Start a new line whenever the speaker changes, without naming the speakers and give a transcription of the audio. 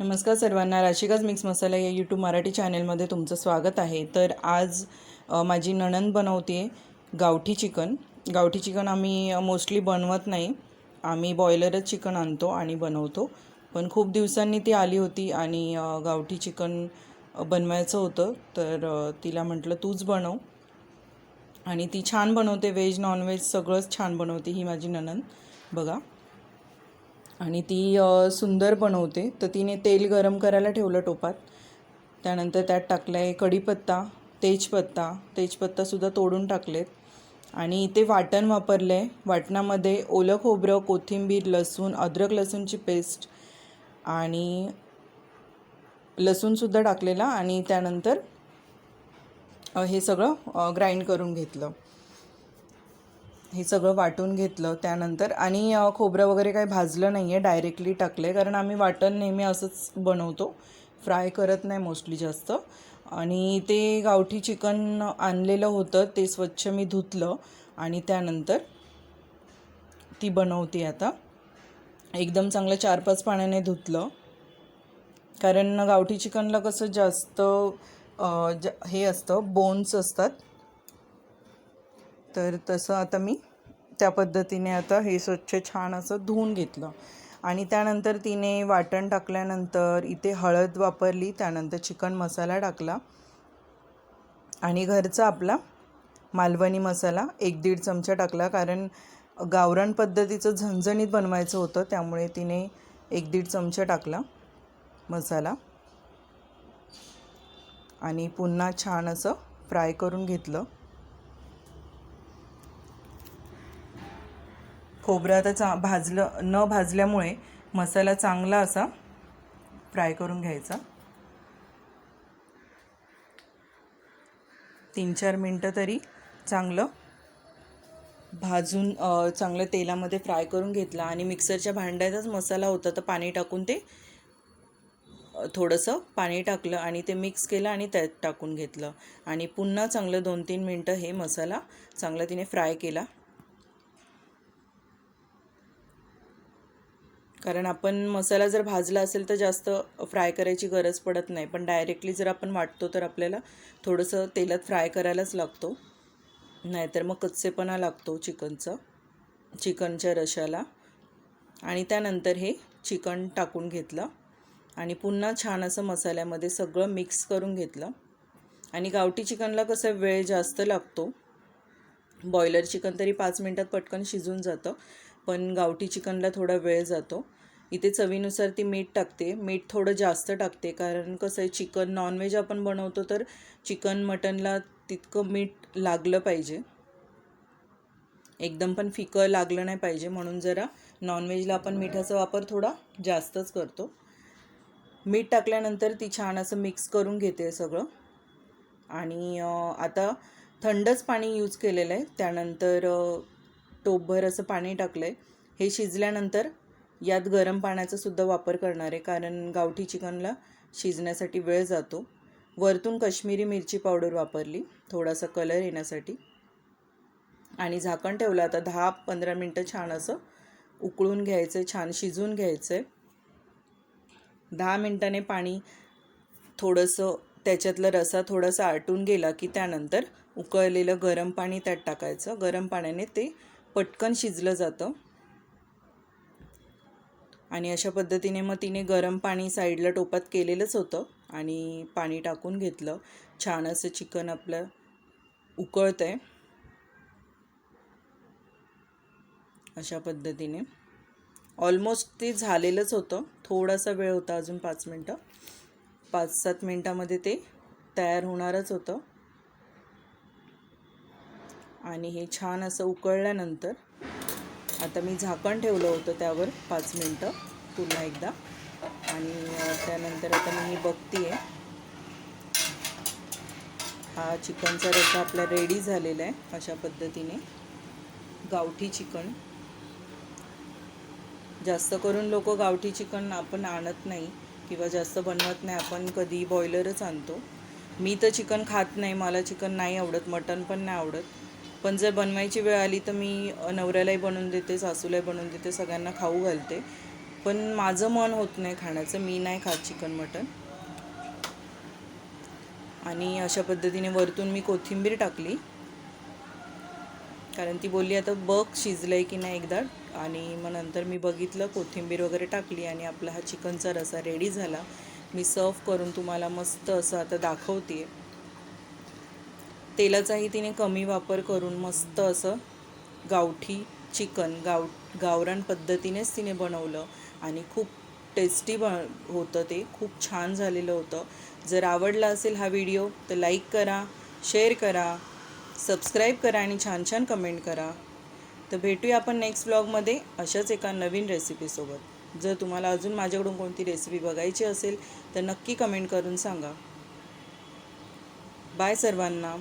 नमस्कार सर्वांना राशिकाच मिक्स मसाला या यूट्यूब मराठी चॅनेलमध्ये तुमचं स्वागत आहे. तर आज माझी नणंद बनवते गावठी चिकन. गावठी चिकन आम्ही मोस्टली बनवत नाही. आम्ही बॉयलरच चिकन आणतो आणि बनवतो. पण खूप दिवसांनी ती आली होती आणि गावठी चिकन बनवायचं होतं. तर तिला म्हटलं तूच बनव. आणि ती छान बनवते. व्हेज नॉनव्हेज सगळंच छान बनवते ही माझी नणंद. बघा. आणि ती सुंदर बनवते. तर तिने तेल गरम करायला ठेवलं टोपात. त्यानंतर त्यात टाकलं आहे कढीपत्ता तेजपत्ता. तेजपत्तासुद्धा तोडून टाकलेत. आणि इथे वाटण वापरलं आहे वाटणामध्ये ओलं खोबरं कोथिंबीर लसूण अद्रक लसूणची पेस्ट आणि लसूणसुद्धा टाकलेला आणि त्यानंतर हे सगळं ग्राइंड करून घेतलं. हे सगळं वाटून घेतलं त्यानंतर. आणि खोबरं वगैरे काही भाजलं नाही आहे डायरेक्टली टाकलं कारण आम्ही वाटण नेहमी असंच बनवतो. फ्राय करत नाही मोस्टली जास्त. आणि ते गावठी चिकन आणलेलं होतं ते स्वच्छ मी धुतलं. आणि त्यानंतर ती बनवते आता. एकदम चांगलं चार पाच पाण्याने धुतलं. कारण गावठी चिकनला कसं जास्त ज हे असतं बोन्स असतात. तर तसं आता मी त्या पद्धतीने आता हे स्वच्छ छान असं धुवून घेतलं. आणि त्यानंतर तिने वाटण टाकल्यानंतर इथे हळद वापरली त्यानंतर चिकन मसाला टाकला. आणि घरचा आपला मालवणी मसाला एक दीड चमचा टाकला कारण गावरान पद्धतीचं झणझणीत बनवायचं होतं त्यामुळे तिने एक दीड चमचा टाकला मसाला. आणि पुन्हा छान असं फ्राय करून घेतलं. खोबरं आता चा भाजलं न भाजल्यामुळे मसाला चांगला असा फ्राय करून घ्यायचा. तीन चार मिनटं तरी चांगलं भाजून चांगलं तेलामध्ये फ्राय करून घेतला आणि मिक्सरच्या भांड्यातच मसाला होता तर पाणी टाकून ते थोडंसं पाणी टाकलं आणि ते मिक्स केलं आणि त्यात टाकून घेतलं. आणि पुन्हा चांगलं दोन तीन मिनटं हे मसाला चांगला तिने फ्राय केला. कारण आपण मसाला जर भाजला असेल तर जास्त फ्राय करायची गरज पडत नाही. पण डायरेक्टली जर आपण वाटतो तर आपल्याला थोडंसं तेलात फ्राय करायलाच लागतो. नाहीतर मग कच्चेपणा लागतो चिकनचं चिकनच्या रशाला. आणि त्यानंतर हे चिकन टाकून घेतलं. आणि पुन्हा छान असं मसाल्यामध्ये सगळं मिक्स करून घेतलं. आणि गावठी चिकनला कसं वेळ जास्त लागतो? बॉयलर चिकन तरी पाच मिनटात पटकन शिजून जातं. पण गावठी चिकनला थोडा वेळ जातो. इथे चवीनुसार ती मीठ टाकते. मीठ थोडं जास्त टाकते. कारण कसं आहे चिकन नॉनव्हेज आपण बनवतो तर चिकन मटनला तितकं मीठ लागलं पाहिजे. एकदम पण फिकं लागलं नाही पाहिजे. म्हणून जरा नॉनव्हेजला आपण मिठाचा वापर थोडा जास्तच करतो. मीठ टाकल्यानंतर ती छान असं मिक्स करून घेते सगळं. आणि आता थंडच पाणी यूज केलेलं आहे. त्यानंतर टोपभर असं पाणी टाकलं आहे हे शिजल्यानंतर यात गरम पाण्याचा सुद्धा वापर करणार आहे कारण गावठी चिकनला शिजण्यासाठी वेळ जातो. वरतून कश्मीरी मिरची पावडर वापरली थोडासा कलर येण्यासाठी. आणि झाकण ठेवलं आता दहा पंधरा मिनटं छान असं उकळून घ्यायचं आहे छान शिजून घ्यायचं आहे दहा मिनटाने पाणी थोडंसं त्याच्यातला रसा थोडासा आटून गेला की त्यानंतर उकळलेलं गरम पाणी त्यात टाकायचं. गरम पाण्याने ते पटकन शिजलं जातं. आणि अशा पद्धतीने मग तिने गरम पाणी साईडला टोपात केलेलंच होतं आणि पाणी टाकून घेतलं. छान असं चिकन आपलं उकळतं आहे अशा पद्धतीने. ऑलमोस्ट ते झालेलंच होतं. थोडासा वेळ होता अजून पाच मिनटं. पाच सात मिनटामध्ये ते तयार होणारच होतं. आणि हे छान असं उकळल्यानंतर आता मी झाकण ठेवलं होतं त्यावर पाच मिनटं पुन्हा एकदा. आणि त्यानंतर आता मी बघते आहे हा चिकनचा रस्सा आपला रेडी झालेला आहे अशा पद्धतीने. गावठी चिकन. जास्त करून लोक गावठी चिकन आपण आणत नाही किंवा जास्त बनवत नाही आपण कधी बॉयलरच आणतो. मी तर चिकन खात नाही मला चिकन नाही आवडत मटन पण नाही आवडत. पण जर बनवायची वेळ आली तर मी नवऱ्यालाही बनवून देते सासूलाही बनवून देते सगळ्यांना खाऊ घालते. पण माझं मन होत नाही खाण्याचं मी नाही खात चिकन मटन आणि अशा पद्धतीने वरतून मी कोथिंबीर टाकली. कारण ती बोलली आता बघ शिजलंय की नाही एकदा. आणि मग नंतर मी बघितलं कोथिंबीर वगैरे टाकली आणि आपला हा चिकनचा रसा रेडी झाला. मी सर्व करून तुम्हाला मस्त असं आता दाखवते तेलाचाही तिने कमी वापर करून मस्त असं गावठी चिकन गाव गावरान पद्धतीनेच तिने बनवलं आणि खूप टेस्टी ब होतं ते. खूप छान झालेलं होतं. जर आवडला असेल हा व्हिडिओ तर लाईक करा शेअर करा सबस्क्राईब करा आणि छान छान कमेंट करा. तर भेटूया आपण नेक्स्ट ब्लॉगमध्ये अशाच एका नवीन रेसिपीसोबत जर तुम्हाला अजून माझ्याकडून कोणती रेसिपी बघायची असेल तर नक्की कमेंट करून सांगा. बाय सर्वांना.